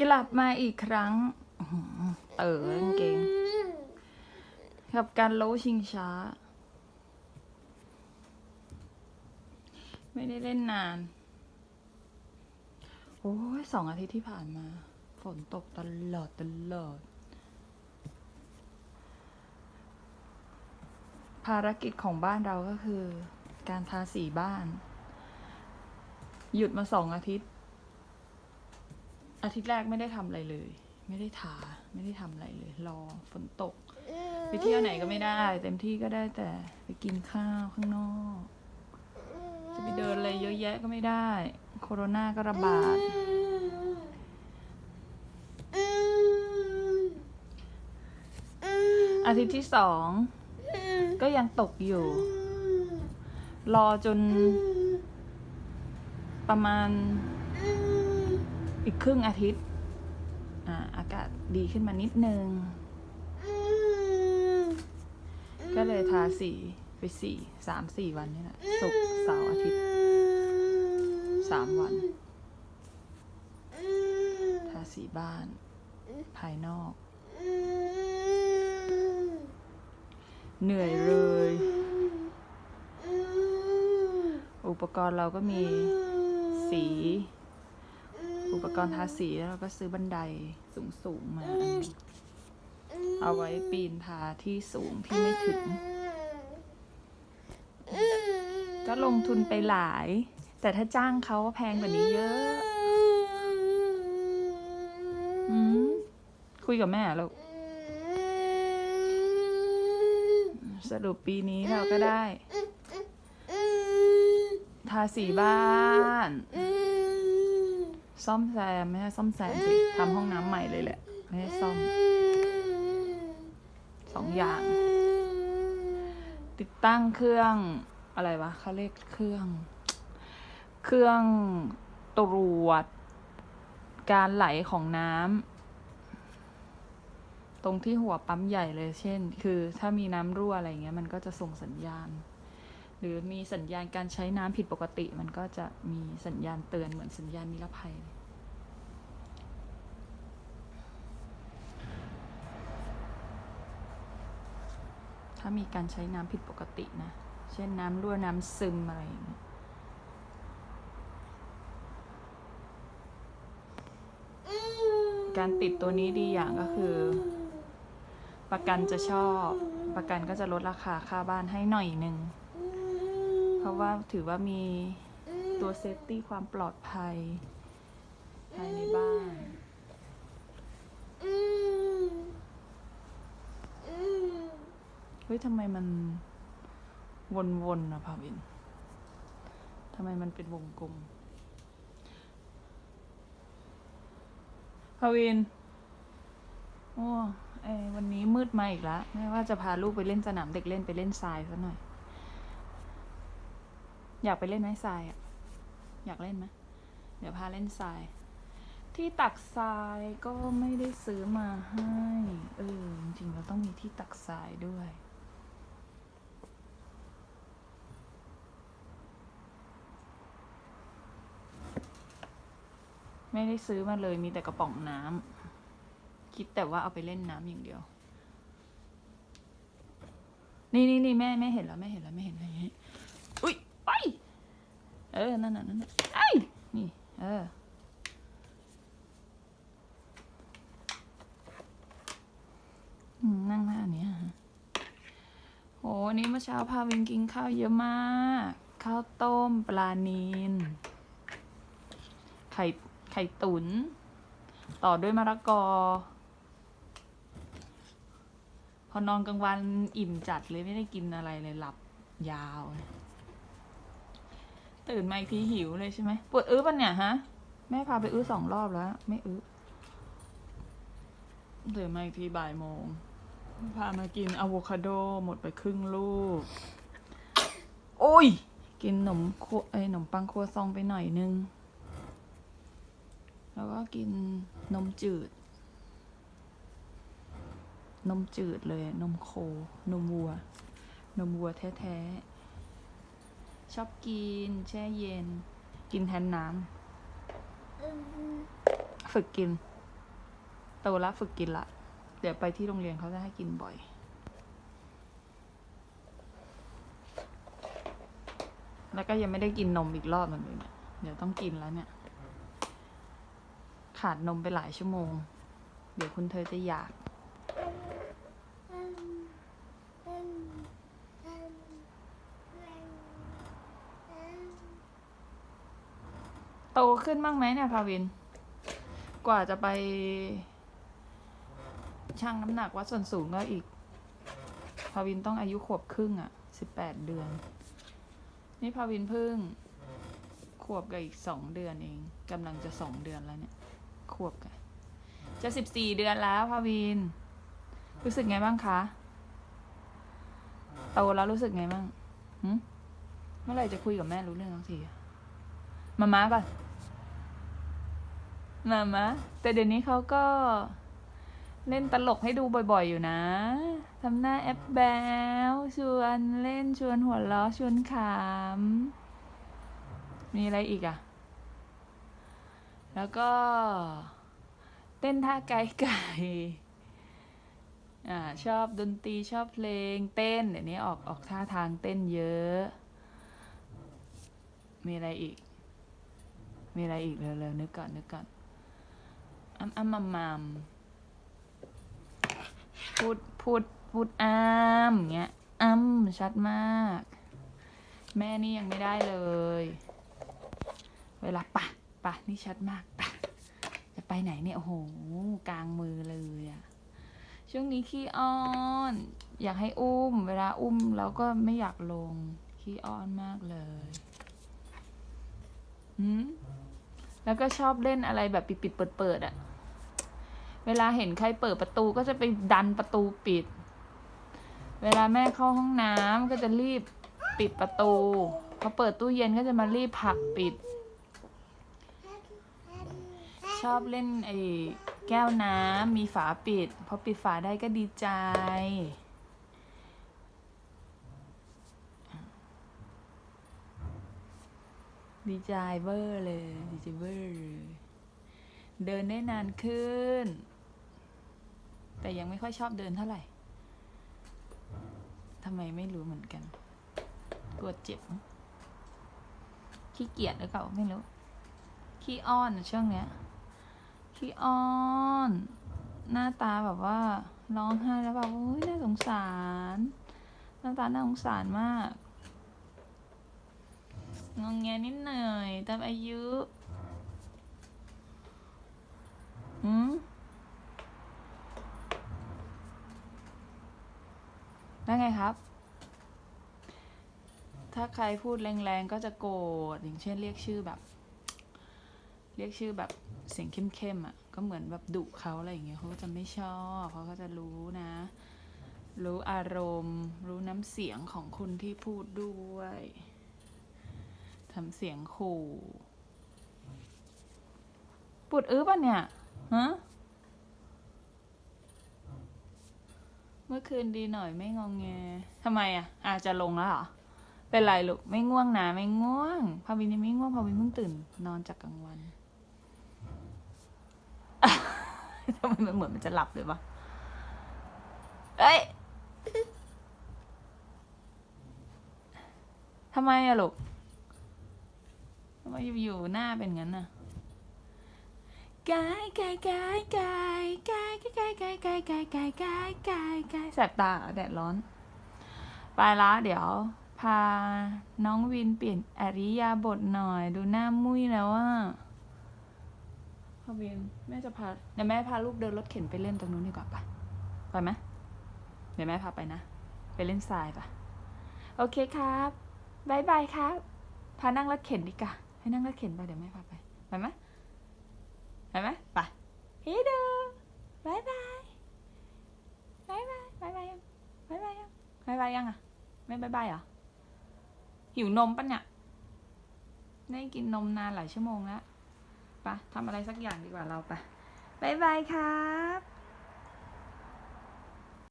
กลับมาอีกครั้งอื้ออเต๋อกางเกงกับการโลชิงช้า ไม่ได้เล่นนาน โอ้ยสองอาทิตย์ที่ผ่านมา ฝนตกตลอดตลอด ภารกิจของบ้านเราก็คือ การทาสีบ้าน หยุดมาสองอาทิตย์ อาทิตย์แรกไม่ได้ทำอะไรเลย ไม่ได้ทาไม่ได้ทำอะไรเลย รอฝนตก ไปเที่ยวไหนก็ไม่ได้ เต็มที่ก็ได้แต่ไปกินข้าวข้างนอก จะไปเดินอะไรเยอะแยะก็ไม่ได้ โคโรนาก็ระบาดอาทิตย์ที่สองก็ยังตกอยู่ รอจนประมาณ อีกครึ่งอาทิตย์อ่าอากาศดีขึ้นมานิดนึง ก็เลยทาสีไปสี่สามสี่วันนี่แหละศุกร์เสาร์อาทิตย์สามวัน ทาสีบ้าน ภายนอก เหนื่อยเลย อุปกรณ์เราก็มีสี อุปกรณ์ทาสีแล้วเราก็ซื้อบันไดสูงๆมาอันหนึ่งเอาไว้ปีนทาที่สูงที่ไม่ถึง ก็ลงทุนไปหลาย แต่ถ้าจ้างเขาก็แพงกว่านี้เยอะอืมคุยกับแม่ลูกสรุปปีนี้เราก็ได้ ทาสีบ้าน ซ่อมแซมไม่ใช่ซ่อมแซมสิทำห้องน้ำใหม่เลยแหละ ไม่ใช่ซ่อมสองอย่าง ติดตั้งเครื่องอะไรวะเขาเรียกเครื่อง เครื่องตรวจ การไหลของน้ำตรงที่หัวปั๊มใหญ่เลยเช่น คือถ้ามีน้ำรั่วอะไรเงี้ย มันก็จะส่งสัญญาณ หรือมีสัญญาณการใช้น้ำผิดปกติ มันก็จะมีสัญญาณเตือนเหมือนสัญญาณนิรภัยเลย ถ้ามีการใช้น้ำผิดปกตินะ เช่นน้ำรั่วน้ำซึมอะไรอย่างเงี้ยการติดตัวนี้ดีอย่างก็คือ ประกันจะชอบ ประกันก็จะลดราคาค่าบ้านให้หน่อยหนึ่ง เพราะว่าถือว่ามีตัวเซฟตี้ความปลอดภัยภายในบ้าน ฮ้ยทำไมมันวนๆนะพาวินทำไมมันเป็นวงกลมพาวิน โอ้ไอวันนี้มืดมาอีกแล้วแม่ว่าจะพาลูกไปเล่นสนามเด็กเล่นไปเล่นทรายซะหน่อย อยากไปเล่นไหมทรายอะ อยากเล่นไหมเดี๋ยวพาเล่นทราย ที่ตักทรายก็ไม่ได้ซื้อมาให้ เออ จริงเราต้องมีที่ตักทรายด้วย ไม่ได้ซื้อมาเลยมีแต่กระป๋องน้ำคิดแต่ว่าเอาไปเล่นน้ำอย่างเดียว นี่นี่นี่แม่แม่เห็นแล้วแม่เห็นแล้วแม่เห็นแล้วอุ้ยไปเออนั่นน่ะนั่นน่ะไอ้ยนี่ เออนั่งหน้าเนี้ยโหวันนี้เมื่อเช้าพาวินกินข้าวเยอะมาก ข้าวต้มปลานีนไข่ ไข่ตุนต่อด้วยมะละกอ พอนอนกลางวันอิ่มจัดเลยไม่ได้กินอะไรเลยหลับยาว ตื่นมาอีกทีหิวเลยใช่ไหมปวดอื้อปะเนี่ยฮะ แม่พาไปอื้อสองรอบแล้ว ไม่อื้อตื่นมาอีกทีบ่ายโมง พามากินอะโวคาโดหมดไปครึ่งลูก โอ้ย กินขนมโคไอขนมปังครัวซองไปหน่อยนึง แล้วก็กินนมจืด นมจืดเลย นมโค นมวัว นมวัวแท้ๆ ชอบกิน แช่เย็น กินแทนน้ำ ฝึกกิน โตละฝึกกินละ เดี๋ยวไปที่โรงเรียนเขาจะให้กินบ่อยแล้วก็ยังไม่ได้กินนมอีกรอบหนึงเลยเนี่ย เดี๋ยวต้องกินแล้วเนี่ย ขาดนมไปหลายชั่วโมง เดี๋ยวคุณเธอจะอยาก โตขึ้นบ้างไหมเนี่ยพาวิน กว่าจะไปชั่งน้ำหนักวัดส่วนสูงก็อีก พาวินต้องอายุขวบครึ่งอะ่ะสิบแปดเดือน นี่พาวินเพิ่งขวบกับอีกสองเดือนเองกำลังจะสองเดือนแล้วเนี่ย ขวบจะสิบสี่เดือนแล้วพาวิน รู้สึกไงบ้างคะ โตแล้วรู้สึกไงบ้างเมื่อไหร่จะคุยกับแม่รู้เรื่องทั้งทีมาม้าก่อนมามาแต่เดี๋ยวนี้เขาก็เล่นตลกให้ดูบ่อยๆอยู่นะ ทำหน้าแอปแบลชวนเล่นชวนหัวเราะชวนขำมีอะไรอีกอะ แล้วก็เต้นท่าไก่ไก่อ่าชอบดนตรีชอบเพลงเต้นเดี๋ยวนี้ออกออกท่าทางเต้นเยอะ มีอะไรอีก มีอะไรอีกเร็วๆนึกก่อนนึกก่อนอ้ำอ้ำมัมมัมพูดพูดพูดอ้ามเงี้ยอ้ำชัดมาก แม่นี่ยังไม่ได้เลย เวลาปะ ปะนี่ชัดมากปะจะไปไหนเนี่ยโอ้โหกลางมือเลยอะช่วงนี้ขี้อ้อน อยากให้อุ้ม เวลาอุ้มแล้วก็ไม่อยากลงขี้อ้อนมากเลยหืมแล้วก็ชอบเล่นอะไรแบบปิดๆเปิดๆอะเวลาเห็นใครเปิดประตูก็จะไปดันประตูปิด เวลาแม่เข้าห้องน้ำก็จะรีบปิดประตูพอเปิดตู้เย็นก็จะมารีบผลักปิด ชอบเล่นไอ้แก้วน้ำมีฝาปิดพอปิดฝาได้ก็ดีใจ ดีใจเวอร์เลยดีใจเวอร์เลยเดินได้นานขึ้น แต่ยังไม่ค่อยชอบเดินเท่าไหร่ทำไมไม่รู้เหมือนกันปวดเจ็บขี้เกียจหรือเปล่าไม่รู้ ขี้อ้อนช่วงเนี้ย ขี้อ้อน หน้าตาแบบว่าร้องไห้แล้วแบบโอ้ยน่าสงสาร หน้าตาน่าสงสารมาก งองแงนิดหน่อยตามอายุหืมแล้วไงครับ ถ้าใครพูดแรงๆก็จะโกรธอย่างเช่นเรียกชื่อแบบ เรียกชื่อแบบ เสียงเข้มๆอะก็เหมือนแบบดุเขาอะไรอย่างเงี้ยเขาก็จะไม่ชอบเขาก็จะรู้นะ รู้อารมณ์ รู้น้ำเสียงของคนที่พูดด้วยทำเสียงขู่ปวดอื้อป่ะเนี่ยฮะเมื่อคืนดีหน่อยไม่งองแงทำไมอะ อาจจะลงแล้วเหรอ เป็นไรลูก ไม่ง่วงนะ ไม่ง่วง พาวินยังไม่ง่วง พาวินเพิ่งตื่น นอนจากกลางวัน ทำไมมันเหมือนมันจะหลับเลยวะเอ้ยทำไมอะลูกทำไมอยู่ๆหน้าเป็นงั้นน่ะกายกายกายกายกายกายกายกายกายกายกายกายกายแสบตาแดดร้อน ไปละเดี๋ยว พาน้องวินเปลี่ยนอริยาบทหน่อย ดูหน้ามุ้ยแล้วอะ พ่อวินแม่จะพาเดี๋ยวแม่พาลูกเดินรถเข็นไปเล่นตรงนู้นดีกว่าปะไปไหมเดี๋ยวแม่พาไปนะ ไปเล่นทรายปะโอเคครับบายบายครับ พานั่งรถเข็นดีกว่าให้นั่งรถเข็นไปเดี๋ยวแม่พาไป ไปไหมไปไหมไปเฮ้ดูบายบายบายบายบายบายยังบายบายยังบายบายยังอะไม่บายบายเหรอหิวนมปะเนี่ยได้กินนมนานหลายชั่วโมงแล้วะทำอะไรสักอย่างดีกว่าเราปะบายบายครับ